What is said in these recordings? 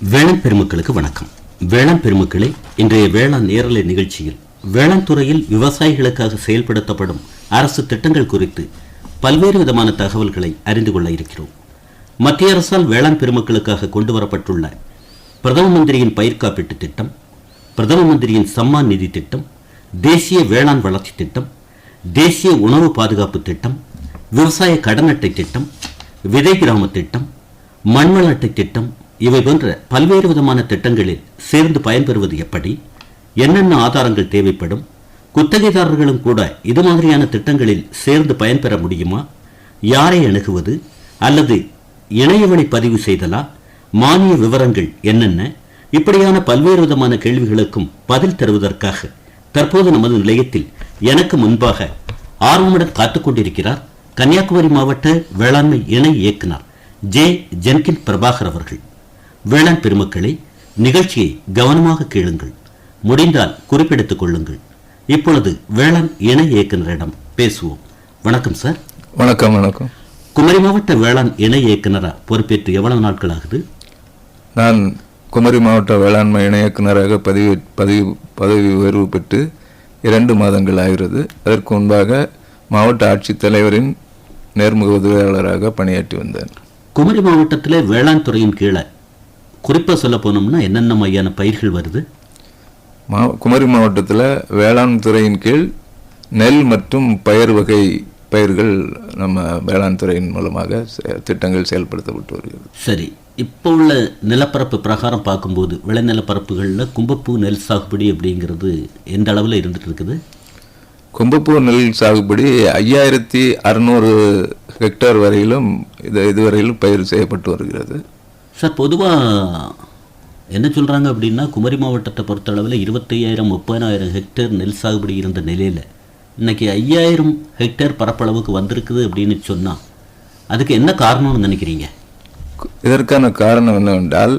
வேளாண் பெருமக்களுக்கு வணக்கம். வேளாண் பெருமக்களே இன்றைய வேளாண் நேரலை நிகழ்ச்சியில் வேளாண் துறையில் விவசாயிகளுக்காக செயல்படுத்தப்படும் அரசு திட்டங்கள் குறித்து பல்வேறு விதமான தகவல்களை அறிந்து கொள்ள இருக்கிறோம். மத்திய அரசால் வேளாண் பெருமக்களுக்காக கொண்டு வரப்பட்டுள்ள பிரதம மந்திரியின் பயிர் காப்பீட்டு திட்டம் பிரதம மந்திரியின் சம்மான் நிதி திட்டம் தேசிய வேளாண் வளர்ச்சி திட்டம் தேசிய உணவு பாதுகாப்பு திட்டம் விவசாய கடன் அட்டை திட்டம் விதை கிராம திட்டம் மண்வள அட்டை திட்டம் இவை போன்ற பல்வேறு விதமான திட்டங்களில் சேர்ந்து பயன்பெறுவது எப்படி என்னென்ன ஆதாரங்கள் தேவைப்படும் குத்தகைதாரர்களும் கூட இது மாதிரியான திட்டங்களில் சேர்ந்து பயன்பெற முடியுமா யாரை அணுகுவது அல்லது இணையவழி பதிவு செய்தலா மானிய விவரங்கள் என்னென்ன இப்படியான பல்வேறு விதமான கேள்விகளுக்கும் பதில் தருவதற்காக தற்போது நமது நிலையத்தில் எனக்கு முன்பாக ஆர்வமுடன் காத்துக் கொண்டிருக்கிறார் கன்னியாகுமரி மாவட்ட வேளாண்மை இணை இயக்குனர் ஜே. ஜென்கின் பிரபாகர் அவர்கள். வேளாண் பெருமக்களை நிகழ்ச்சியை கவனமாக கேளுங்கள். முடிந்தால் குறிப்பெடுத்துக் கொள்ளுங்கள். இப்பொழுது வேளாண் இணை இயக்குனரிடம் பேசுவோம். வணக்கம் சார். வணக்கம் வணக்கம். குமரி மாவட்ட வேளாண் இணை இயக்குனரா பொறுப்பேற்று எவ்வளவு நாட்கள் ஆகுது நான் குமரி மாவட்ட வேளாண்மை இணை இயக்குநராக பதிவு பதிவு பதவி உயர்வு பெற்று இரண்டு மாதங்கள் ஆகிறது. அதற்கு முன்பாக மாவட்ட ஆட்சித்தலைவரின் நேர்முக உதவியாளராக பணியாற்றி வந்தேன். குமரி மாவட்டத்தில் வேளாண் துறையின் கீழே குறிப்பா சொல்ல போனோம்னா என்னென்ன மையான பயிர்கள் வருது? மா குமரி மாவட்டத்தில் வேளாண் துறையின் கீழ் நெல் மற்றும் பயிர் வகை பயிர்கள் நம்ம வேளாண் துறையின் மூலமாக திட்டங்கள் செயல்படுத்தப்பட்டு வருகிறது. சரி இப்போ உள்ள நிலப்பரப்பு பிரகாரம் பார்க்கும்போது விளைநிலப்பரப்புகளில் கும்பப்பூ நெல் சாகுபடி அப்படிங்கிறது எந்த அளவில் இருந்துட்டு இருக்குது? கும்பப்பூ நெல் சாகுபடி ஐயாயிரத்தி அறுநூறு ஹெக்டேர் வரையிலும் இது இதுவரையிலும் பயிர் செய்யப்பட்டு வருகிறது. சார் பொதுவாக என்ன சொல்கிறாங்க அப்படின்னா குமரி மாவட்டத்தை பொறுத்தளவில் இருபத்தையாயிரம் முப்பதாயிரம் ஹெக்டேர் நெல் சாகுபடி இருந்த நிலையில் இன்றைக்கி ஐயாயிரம் ஹெக்டேர் பரப்பளவுக்கு வந்திருக்குது அப்படின்னு சொன்னால் அதுக்கு என்ன காரணம்னு நினைக்கிறீங்க? இதற்கான காரணம் என்னவென்றால்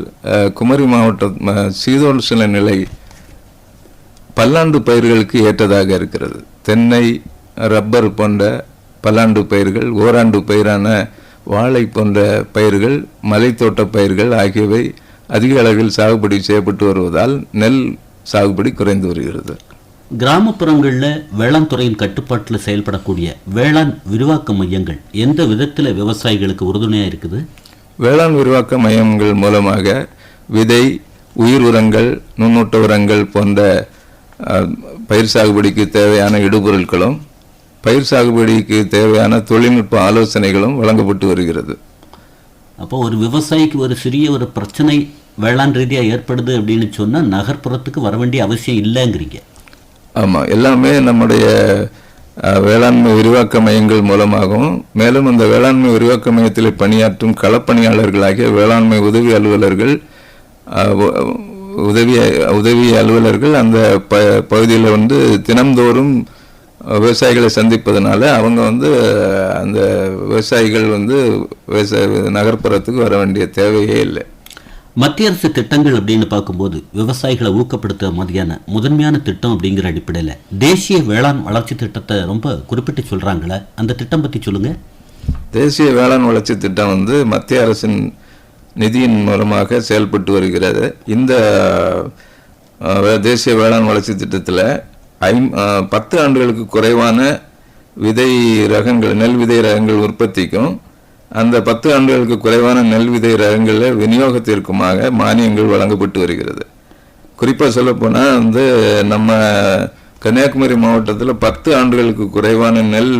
குமரி மாவட்டம் சீதோல் சில நிலை பல்லாண்டு பயிர்களுக்கு ஏற்றதாக இருக்கிறது. தென்னை ரப்பர் போன்ற பல்லாண்டு பயிர்கள் ஓராண்டு பயிரான வாழை போன்ற பயிர்கள் மலைத்தோட்ட பயிர்கள் ஆகியவை அதிக அளவில் சாகுபடி செய்யப்பட்டு வருவதால் நெல் சாகுபடி குறைந்து வருகிறது. கிராமப்புறங்களில் வேளாண் துறையின் கட்டுப்பாட்டில் செயல்படக்கூடிய வேளாண் விரிவாக்க மையங்கள் எந்த விதத்தில் விவசாயிகளுக்கு உறுதுணையாக இருக்குது? வேளாண் விரிவாக்க மையங்கள் மூலமாக விதை உயிர் உரங்கள் நுண்ணூட்ட உரங்கள் போன்ற பயிர் சாகுபடிக்கு தேவையான இடுபொருட்களும் பயிர் சாகுபடிக்கு தேவையான தொழில்நுட்ப ஆலோசனைகளும் வழங்கப்பட்டு வருகிறது. அப்போ ஒரு விவசாயிக்கு ஒரு சிறிய ஒரு பிரச்சனை வேளாண் ரீதியாக ஏற்படுது அப்படின்னு சொன்னால் நகர்ப்புறத்துக்கு வர வேண்டிய அவசியம் இல்லைங்கிறீங்க. ஆமாம் எல்லாமே நம்முடைய வேளாண்மை விரிவாக்க மையங்கள் மூலமாகவும் மேலும் அந்த வேளாண்மை விரிவாக்க மையத்தில் பணியாற்றும் களப்பணியாளர்களாகிய வேளாண்மை உதவி அலுவலர்கள் உதவி உதவி அலுவலர்கள் அந்த ப பகுதியில் வந்து தினம்தோறும் விவசாயிகளை சந்திப்பதனால அவங்க வந்து அந்த விவசாயிகள் வந்து விவசாய நகர்ப்புறத்துக்கு வர வேண்டிய தேவையே இல்லை. மத்திய அரசு திட்டங்கள் அப்படின்னு பார்க்கும்போது விவசாயிகளை ஊக்கப்படுத்த மாதிரியான முதன்மையான திட்டம் அப்படிங்கிற அடிப்படையில் தேசிய வேளாண் வளர்ச்சி திட்டத்தை ரொம்ப குறிப்பிட்டு சொல்கிறாங்களே அந்த திட்டம் பற்றி சொல்லுங்கள் தேசிய வேளாண் வளர்ச்சி திட்டம் வந்து மத்திய அரசின் நிதியின் மூலமாக செயல்பட்டு வருகிறது. இந்த தேசிய வேளாண் வளர்ச்சி திட்டத்தில் ஐம் பத்து ஆண்டுகளுக்கு குறைவான விதை ரகங்கள் நெல் விதை ரகங்கள் உற்பத்திக்கும் அந்த பத்து ஆண்டுகளுக்கு குறைவான நெல் விதை ரகங்களில் விநியோகத்திற்குமாக மானியங்கள் வழங்கப்பட்டு வருகிறது. குறிப்பாக சொல்லப்போனால் வந்து நம்ம கன்னியாகுமரி மாவட்டத்தில் பத்து ஆண்டுகளுக்கு குறைவான நெல்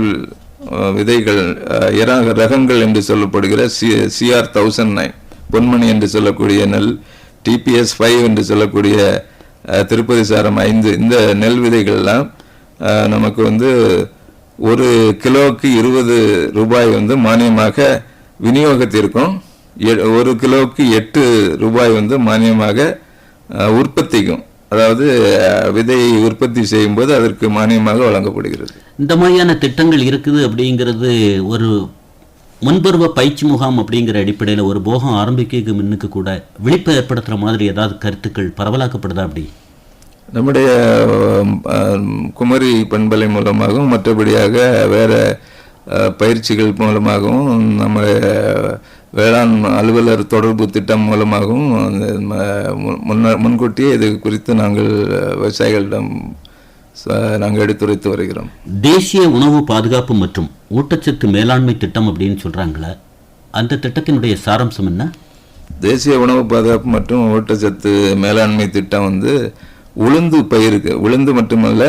விதைகள் அஹ், ரகங்கள் என்று சொல்லப்படுகிற C CR thousand nine Ponmani என்று சொல்லக்கூடிய நெல் டிபிஎஸ் ஃபைவ் என்று சொல்லக்கூடிய திருப்பதி சாரம் ஐந்து இந்த நெல் விதைகள்லாம் நமக்கு வந்து ஒரு கிலோவுக்கு இருபது ரூபாய் வந்து மானியமாக விநியோகத்திற்கும் எ- ஒரு கிலோவுக்கு எட்டு ரூபாய் வந்து மானியமாக உற்பத்திக்கும் அதாவது விதையை உற்பத்தி செய்யும்போது அதற்கு மானியமாக வழங்கப்படுகிறது. இந்த மாதிரியான திட்டங்கள் இருக்குது அப்படிங்கிறது ஒரு முன்பருவ பயிற்சி முகாம் அப்படிங்கிற அடிப்படையில் ஒரு போகம் ஆரம்பிக்க முன்னுக்கு கூட விழிப்பு ஏற்படுத்துகிற மாதிரி ஏதாவது கருத்துக்கள் பரவலாக்கப்படுதா அப்படி? நம்முடைய குமரி பண்பலை மூலமாகவும் மற்றபடியாக வேற பயிற்சிகள் மூலமாகவும் நம்ம வேளாண் அலுவலர் தொடர்பு திட்டம் மூலமாகவும் முன்ன முன்கூட்டியே இது குறித்து நாங்கள் விவசாயிகளிடம் நாங்கள் எடுத்துரைத்து வருகிறோம். தேசிய உணவு பாதுகாப்பு மற்றும் ஊட்டச்சத்து மேலாண்மை திட்டம் அப்படின்னு சொல்றாங்களே அந்த திட்டத்தினுடைய சாராம்சம் என்ன? தேசிய உணவு பாதுகாப்பு மற்றும் ஊட்டச்சத்து மேலாண்மை திட்டம் வந்து உளுந்து பயிருக்கு உளுந்து மட்டுமல்ல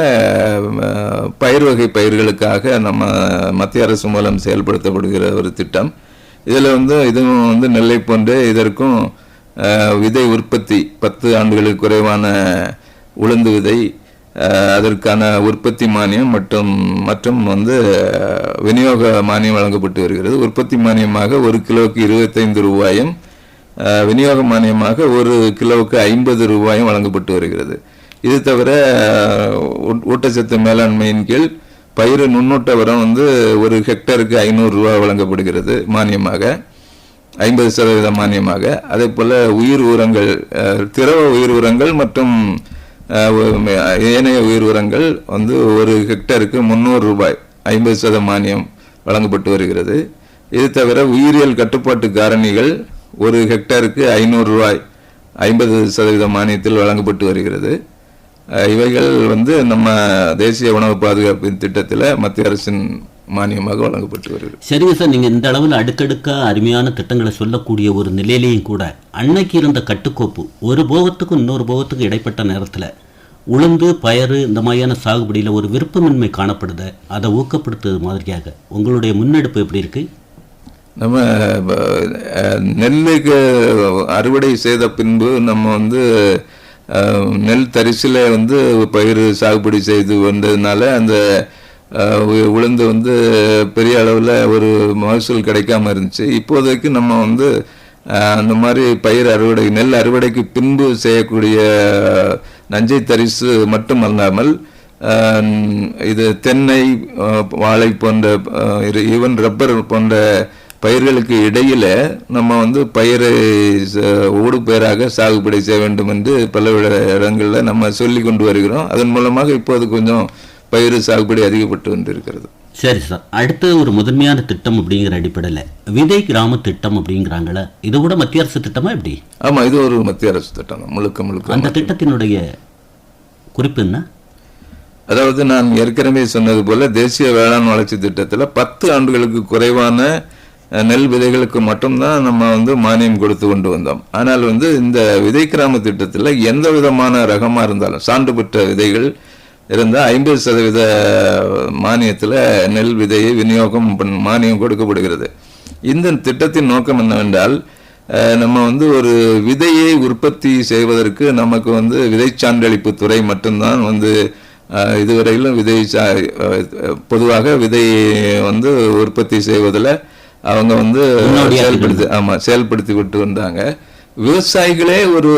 பயிர் வகை பயிர்களுக்காக நம்ம மத்திய அரசு மூலம் செயல்படுத்தப்படுகிற ஒரு திட்டம். இதில் வந்து இதுவும் வந்து நெல்லை போன்று இதற்கும் விதை உற்பத்தி பத்து ஆண்டுகளுக்கு குறைவான உளுந்து விதை அதற்கான உற்பத்தி மானியம் மற்றும் மற்றும் வந்து விநியோக மானியம் வழங்கப்பட்டு வருகிறது. உற்பத்தி மானியமாக ஒரு கிலோவுக்கு இருபத்தைந்து ரூபாயும் விநியோக மானியமாக ஒரு கிலோவுக்கு ஐம்பது ரூபாயும் வழங்கப்பட்டு வருகிறது. இது தவிர ஊட்டச்சத்து மேலாண்மையின் கீழ் பயிர் நுண்ணூட்ட உரம் வந்து ஒரு ஹெக்டருக்கு ஐநூறுரூவா வழங்கப்படுகிறது மானியமாக. ஐம்பது சதவீத மானியமாக. அதே போல் உயிர் உரங்கள் திரவ உயிர் உரங்கள் மற்றும் ஏனைய உயிர் உரங்கள் வந்து ஒரு ஹெக்டருக்கு முந்நூறு ரூபாய் ஐம்பது சத மானியம் வழங்கப்பட்டு வருகிறது. இது தவிர உயிரியல் கட்டுப்பாட்டு காரணிகள் ஒரு ஹெக்டருக்கு ஐநூறு ரூபாய் ஐம்பது சதவீத மானியத்தில் வழங்கப்பட்டு வருகிறது. இவைகள் வந்து நம்ம தேசிய உணவு பாதுகாப்பு திட்டத்தில் மத்திய அரசின் மானியமாக வழங்கப்பட்டு வருகிறது சரிங்க சார் நீங்க இந்த அளவில் அடுக்கடுக்கா அருமையான திட்டங்களை சொல்லக்கூடிய ஒரு நிலையிலையும் கூட அன்னைக்கு இருந்த கட்டுக்கோப்பு ஒரு போகத்துக்கும் இன்னொரு போகத்துக்கும் இடைப்பட்ட நேரத்துல உளுந்து பயறு இந்த மாதிரியான சாகுபடியில ஒரு விருப்பமின்மை காணப்படுது. அதை ஊக்கப்படுத்துறது மாதிரியாக உங்களுடைய முன்னெடுப்பு எப்படி இருக்கு? நம்ம நெல்லுக்கு அறுவடை செய்த பின்பு நம்ம வந்து நெல் தரிசில் வந்து பயிர் சாகுபடி செய்து வந்ததுனால அந்த உளுந்து வந்து பெரிய அளவில் ஒரு மகசூல் கிடைக்காம இருந்துச்சு. இப்போதைக்கு நம்ம வந்து அந்த மாதிரி பயிர் அறுவடை நெல் அறுவடைக்கு பின்பு செய்யக்கூடிய நஞ்சை தரிசு மட்டுமல்லாமல் அல்லாமல் இது தென்னை வாழை போன்ற ஈவன் ரப்பர் போன்ற பயிர்களுக்கு இடையில நம்ம வந்து பயிரை ஊடு பயிராக சாகுபடி செய்ய வேண்டும் என்று பல இட- இடங்கள்ல நம்ம சொல்லி கொண்டு வருகிறோம். அதன் மூலமாக இப்போது கொஞ்சம் பயிர் சாகுபடி அதிகப்பட்டு வந்திருக்கிறது. சரி சார். அடுத்த ஒரு முதன்மையான திட்டம் அப்படிங்கிற அடிப்படையில் விதை கிராம திட்டம் அப்படிங்கிறாங்களே இது கூட மத்திய அரசு திட்டமா எப்படி? ஆமா இது ஒரு மத்திய அரசு திட்டம். முழுக்க முழுக்க அந்த திட்டத்தினுடைய குறிப்பு என்ன? அதாவது நான் ஏற்கனவே சொன்னது போல தேசிய வேளாண் வளர்ச்சி திட்டத்துல பத்து ஆண்டுகளுக்கு குறைவான நெல் விதைகளுக்கு மட்டும்தான் நம்ம வந்து மானியம் கொடுத்து கொண்டு வந்தோம். ஆனால் வந்து இந்த விதை கிராம திட்டத்தில் எந்த விதமான ரகமாக இருந்தாலும் சான்று பெற்ற விதைகள் இருந்தால் ஐம்பது சதவீத மானியத்தில் நெல் விதையை விநியோகம் மானியம் கொடுக்கப்படுகிறது. இந்த திட்டத்தின் நோக்கம் என்னவென்றால் நம்ம வந்து ஒரு விதையை உற்பத்தி செய்வதற்கு நமக்கு வந்து விதை சான்றளிப்பு துறை மட்டும்தான் வந்து இதுவரையிலும் விதை சா- பொதுவாக விதை வந்து உற்பத்தி செய்வதில் அவங்க வந்து செயல்படுத்தி ஆமா செயல்படுத்தி விட்டு வந்தாங்க. விவசாயிகளே ஒரு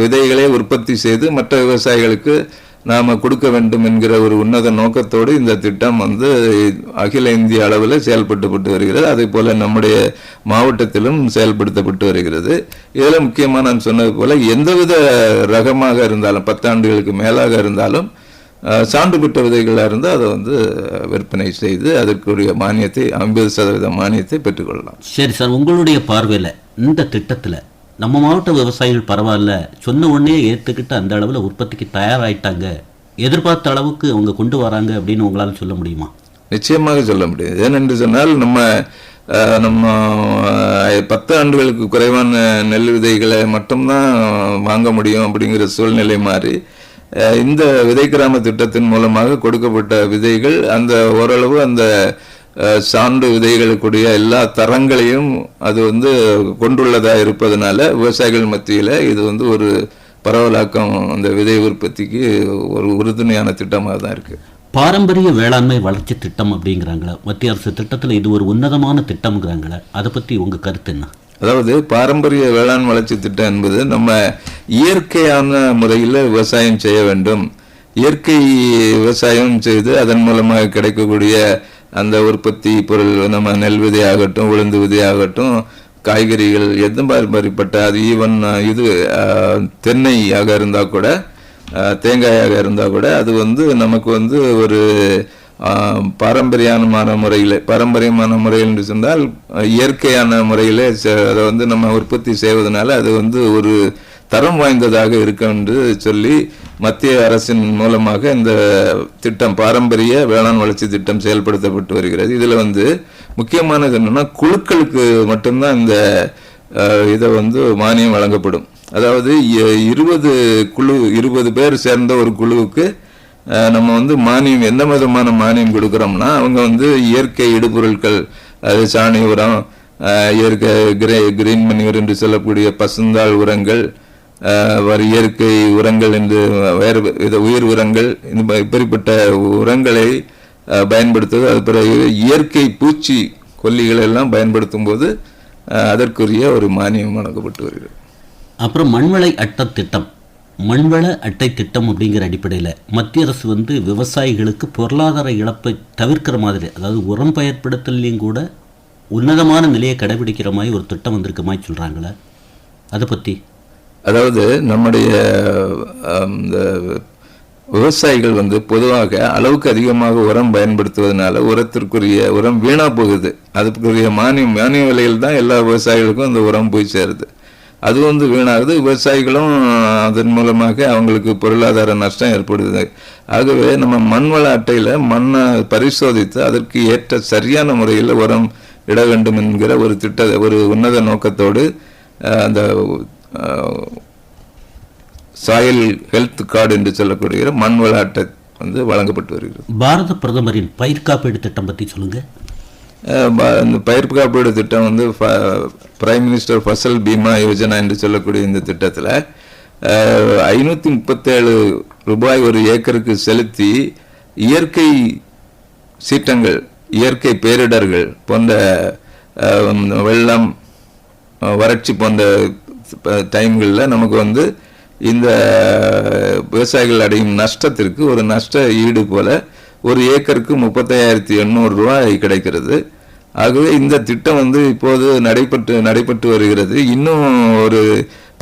விதைகளை உற்பத்தி செய்து மற்ற விவசாயிகளுக்கு நாம கொடுக்க வேண்டும் என்கிற ஒரு உன்னத நோக்கத்தோடு இந்த திட்டம் வந்து அகில இந்திய அளவில் செயல்பட்டுப்பட்டு வருகிறது. அதே போல நம்முடைய மாவட்டத்திலும் செயல்படுத்தப்பட்டு வருகிறது. இதில் முக்கியமாக நான் சொன்னது போல எந்தவித ரகமாக இருந்தாலும் பத்தாண்டுகளுக்கு மேலாக இருந்தாலும் சான்று பெற்ற விதைகளாக இருந்தால் அதை வந்து விற்பனை செய்து அதற்குரிய மானியத்தை ஐம்பது சதவீத மானியத்தை பெற்றுக்கொள்ளலாம். சரி சார் உங்களுடைய பார்வையில் இந்த திட்டத்தில் நம்ம மாவட்ட விவசாயிகள் பரவாயில்ல சொன்ன உடனே ஏற்றுக்கிட்டு அந்த அளவில் உற்பத்திக்கு தயாராயிட்டாங்க எதிர்பார்த்த அளவுக்கு அவங்க கொண்டு வராங்க அப்படின்னு உங்களால் சொல்ல முடியுமா? நிச்சயமாக சொல்ல முடியாது. ஏனென்று சொன்னால் நம்ம நம்ம பத்து ஆண்டுகளுக்கு குறைவான நெல் விதைகளை மட்டும்தான் வாங்க முடியும் அப்படிங்கிற சூழ்நிலை மாறி இந்த விதை கிராம திட்டத்தின் மூலமாக கொடுக்கப்பட்ட விதைகள் அந்த ஓரளவு அந்த சான்று விதைகளுக்குடைய எல்லா தரங்களையும் அது வந்து கொண்டுள்ளதாக இருப்பதனால விவசாயிகள் மத்தியில் இது வந்து ஒரு பரவலாக்கம் அந்த விதை உற்பத்திக்கு ஒரு உறுதுணையான திட்டமாக தான் இருக்குது பாரம்பரிய வேளாண்மை வளர்ச்சி திட்டம் அப்படிங்கிறாங்களே மத்திய அரசு திட்டத்தில் இது ஒரு உன்னதமான திட்டம்ங்கிறாங்களே அதை பற்றி உங்கள் கருத்து என்ன? அதாவது பாரம்பரிய வேளாண் வளர்ச்சி திட்டம் என்பது நம்ம இயற்கையான முறையில் விவசாயம் செய்ய வேண்டும். இயற்கை விவசாயம் செய்து அதன் மூலமாக கிடைக்கக்கூடிய அந்த உற்பத்தி பொருள் நம்ம நெல் விதையாகட்டும் உளுந்து விதையாகட்டும் காய்கறிகள் எந்த மாதிரிப்பட்ட அது ஈவன் இது தென்னையாக இருந்தால் கூட தேங்காயாக இருந்தால் கூட அது வந்து நமக்கு வந்து ஒரு பாரம்பரியமான முறையில் பாரம்பரியமான முறையில் என்று சொன்னால் இயற்கையான முறையில் அதை வந்து நம்ம உற்பத்தி செய்வதனால அது வந்து ஒரு தரம் வாய்ந்ததாக இருக்கும் என்று சொல்லி மத்திய அரசின் மூலமாக இந்த திட்டம் பாரம்பரிய வேளாண் வளர்ச்சி திட்டம் செயல்படுத்தப்பட்டு வருகிறது. இதில் வந்து முக்கியமானது என்னென்னா குழுக்களுக்கு மட்டும்தான் இந்த இதை வந்து மானியம் வழங்கப்படும். அதாவது இருபது குழு இருபது பேர் சேர்ந்த ஒரு குழுவுக்கு நம்ம வந்து மானியம் எந்த விதமான மானியம் கொடுக்குறோம்னா அவங்க வந்து இயற்கை இடுபொருட்கள் அது சாணி உரம் இயற்கை கிரே கிரீன் மணியூர் என்று சொல்லக்கூடிய பசுந்தாள் உரங்கள் வர இயற்கை உரங்கள் என்று வேறு வித உயிர் உரங்கள் இந்த இப்படிப்பட்ட உரங்களை பயன்படுத்துவது அது பிறகு இயற்கை பூச்சி கொல்லிகளை எல்லாம் பயன்படுத்தும் போது அதற்குரிய ஒரு மானியம் வழங்கப்பட்டு வருகிறது. அப்புறம் மண்வளை அட்ட திட்டம். மண்வள அட்டை திட்டம் அப்படிங்கிற அடிப்படையில் மத்திய அரசு வந்து விவசாயிகளுக்கு பொருளாதார இழப்பை தவிர்க்கிற மாதிரி அதாவது உரம் பயன்படுத்தலையும் கூட உன்னதமான நிலையை கடைபிடிக்கிற மாதிரி ஒரு திட்டம் வந்திருக்க மாதிரி சொல்கிறாங்களே அதை பற்றி அதாவது நம்முடைய இந்த விவசாயிகள் வந்து பொதுவாக அளவுக்கு அதிகமாக உரம் பயன்படுத்துவதனால உரத்திற்குரிய உரம் வீணாக போகுது. அதுக்குரிய மானியம் மானிய விலையில் தான் எல்லா விவசாயிகளுக்கும் அந்த உரம் போய் சேருது. அது வந்து வீணாகுது. விவசாயிகளும் அதன் மூலமாக அவங்களுக்கு பொருளாதார நஷ்டம் ஏற்படுது. ஆகவே நம்ம மண்வள அட்டையில் மண்ணை பரிசோதித்து அதற்கு ஏற்ற சரியான முறையில் உரம் இட வேண்டும் என்கிற ஒரு திட்ட ஒரு உன்னத நோக்கத்தோடு அந்த சாயல் ஹெல்த் கார்டு என்று சொல்லக்கூடிய மண் வள அட்டை வந்து வழங்கப்பட்டு வருகிறது. பாரத பிரதமரின் பயிர் காப்பீடு திட்டம் பற்றி சொல்லுங்கள் இந்த பயிர் காப்பீடு திட்டம் வந்து பிரைம் மினிஸ்டர் ஃபசல் பீமா யோஜனா என்று சொல்லக்கூடிய இந்த திட்டத்தில் ஐநூற்றி முப்பத்தேழு ரூபாய் ஒரு ஏக்கருக்கு செலுத்தி இயற்கை சீற்றங்கள் இயற்கை பேரிடர்கள் போன்ற வெள்ளம் வறட்சி போன்ற டைம்களில் நமக்கு வந்து இந்த விவசாயிகள் அடையும் நஷ்டத்திற்கு ஒரு நஷ்ட ஈடு போல ஒரு ஏக்கருக்கு முப்பத்தையாயிரத்தி எண்ணூறு ரூபாய் கிடைக்கிறது. ஆகவே இந்த திட்டம் வந்து இப்போது நடைபெற்று நடைபெற்று வருகிறது. இன்னும் ஒரு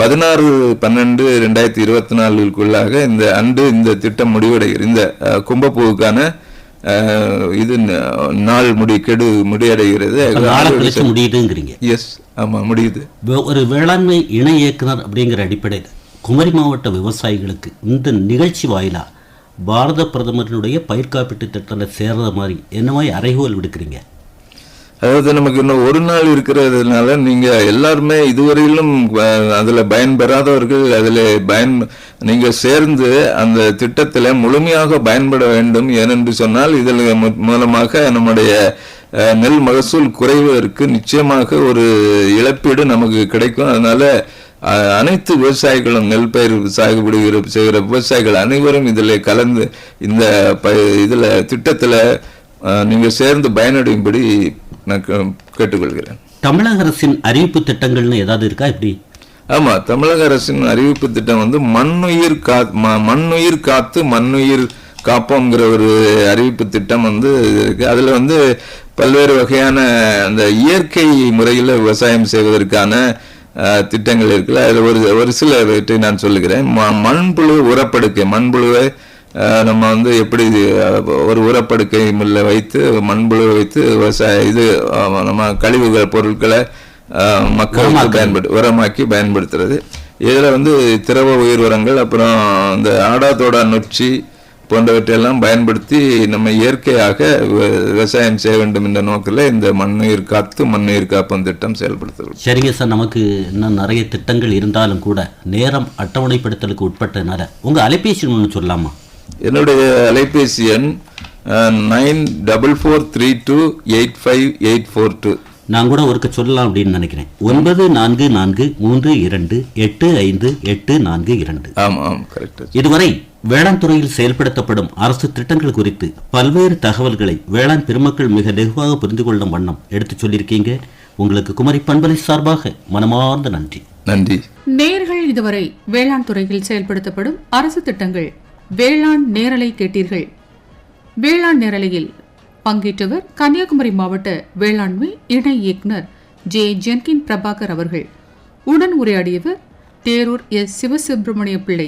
பதினாறு பன்னெண்டு ரெண்டாயிரத்தி இருபத்தி நாலுக்குள்ளாக இந்த ஆண்டு இந்த திட்டம் முடிவடைகிறது. இந்த கும்பப்பூவுக்கான இது நாள் முடி கெடு கழிச்சு முடியுதுங்கிறீங்க. எஸ் ஆமா முடியுது. ஒரு வேளாண்மை இணை இயக்குனர் அப்படிங்கிற அடிப்படையில் குமரி மாவட்ட விவசாயிகளுக்கு இந்த நிகழ்ச்சி வாயிலா பாரத பிரதமரினுடைய பயிர் காப்பீட்டு திட்டத்தில் சேர்ற மாதிரி என்ன மாதிரி அறைகோல் விடுக்கிறீங்க? அதாவது நமக்கு இன்னும் ஒரு நாள் இருக்கிறதுனால நீங்கள் எல்லாருமே இதுவரையிலும் அதில் பயன்பெறாதவர்கள் அதில் பயன் நீங்கள் சேர்ந்து அந்த திட்டத்தில் முழுமையாக பயன்பட வேண்டும் ஏனென்று சொன்னால் இதில் மு- மூலமாக நம்முடைய நெல் மகசூல் குறைவதற்கு நிச்சயமாக ஒரு இழப்பீடு நமக்கு கிடைக்கும். அதனால அனைத்து விவசாயிகளும் நெல் பயிர் சாகுபடி செய்கிற விவசாயிகள் அனைவரும் இதில் கலந்து இந்த ப இதில் திட்டத்தில் நீங்க சேர்ந்து பயனடையும்படி நான் கேட்டுக்கொள்கிறேன். தமிழக அரசின் அறிவிப்பு திட்டங்கள்னு ஏதாவது இருக்கா இப்படி? ஆமா தமிழக அரசின் அறிவிப்பு திட்டம் வந்து மண்ணுயிர் கா மண்ணுயிர் காத்து மண்ணுயிர் காப்போம்ங்கிற ஒரு அறிவிப்பு திட்டம் வந்து இருக்கு. அதுல வந்து பல்வேறு வகையான அந்த இயற்கை முறையில் விவசாயம் செய்வதற்கான திட்டங்கள் இருக்குல்ல. அதில் ஒரு ஒரு சிலவற்றை நான் சொல்லுகிறேன். ம- மண்புழு உரப்படுக்கை. மண்புழுவை நம்ம வந்து எப்படி ஒரு உரப்படுக்கை மில்ல வைத்து மண்புழு வைத்து விவசாய இது நம்ம கழிவுகள் பொருட்களை மக்களுக்கு பயன்படு உரமாக்கி பயன்படுத்துறது. இதில் வந்து திரவ உயிர் உரங்கள் அப்புறம் இந்த ஆடாதோடா நொச்சி போன்றவற்றையெல்லாம் பயன்படுத்தி நம்ம இயற்கையாக விவ- விவசாயம் செய்ய வேண்டும் என்ற நோக்கில் இந்த மண்ணுயிர் காத்து மண்ணுயிர் காப்பம் திட்டம் செயல்படுத்தப்படும். சரிங்க சார். நமக்கு இன்னும் நிறைய திட்டங்கள் இருந்தாலும் கூட நேரம் அட்டவணைப்படுத்தலுக்கு உட்பட்டதுனால உங்கள் அலைபேசி ஒன்று சொல்லலாமா? என்னுடைய அலைபேசி எண் nine double four three two eight five eight four two. நான் கூட ஒருக்க சொல்லலாம் அப்படின்னு நினைக்கிறேன். ஒன்பது நான்கு நான்கு மூன்று இரண்டு எட்டு ஐந்து எட்டு நான்கு இரண்டு. இதுவரை வேளாண் துறையில் செயல்படுத்தப்படும் அரசு திட்டங்கள் குறித்து பல்வேறு தகவல்களை வேளாண் பெருமக்கள் மிக லெகுவாக புரிந்து கொள்ளும் வண்ணம் எடுத்துச் சொல்லியிருக்கீங்க. உங்களுக்கு குமரி பண்பலை சார்பாக மனமார்ந்த நன்றி. நன்றி. நேர்கள் இதுவரை வேளாண் துறையில் செயல்படுத்தப்படும் அரசு திட்டங்கள் வேளாண் நேரலை கேட்டீர்கள். வேளாண் நேரலையில் பங்கேற்றவர் கன்னியாகுமரி மாவட்ட வேளாண்மை இணை இயக்குனர் ஜே ஜென்கின் பிரபாகர் அவர்கள். உடன் உரையாடியவர் தேரூர் எஸ் சிவசுப்பிரமணிய பிள்ளை.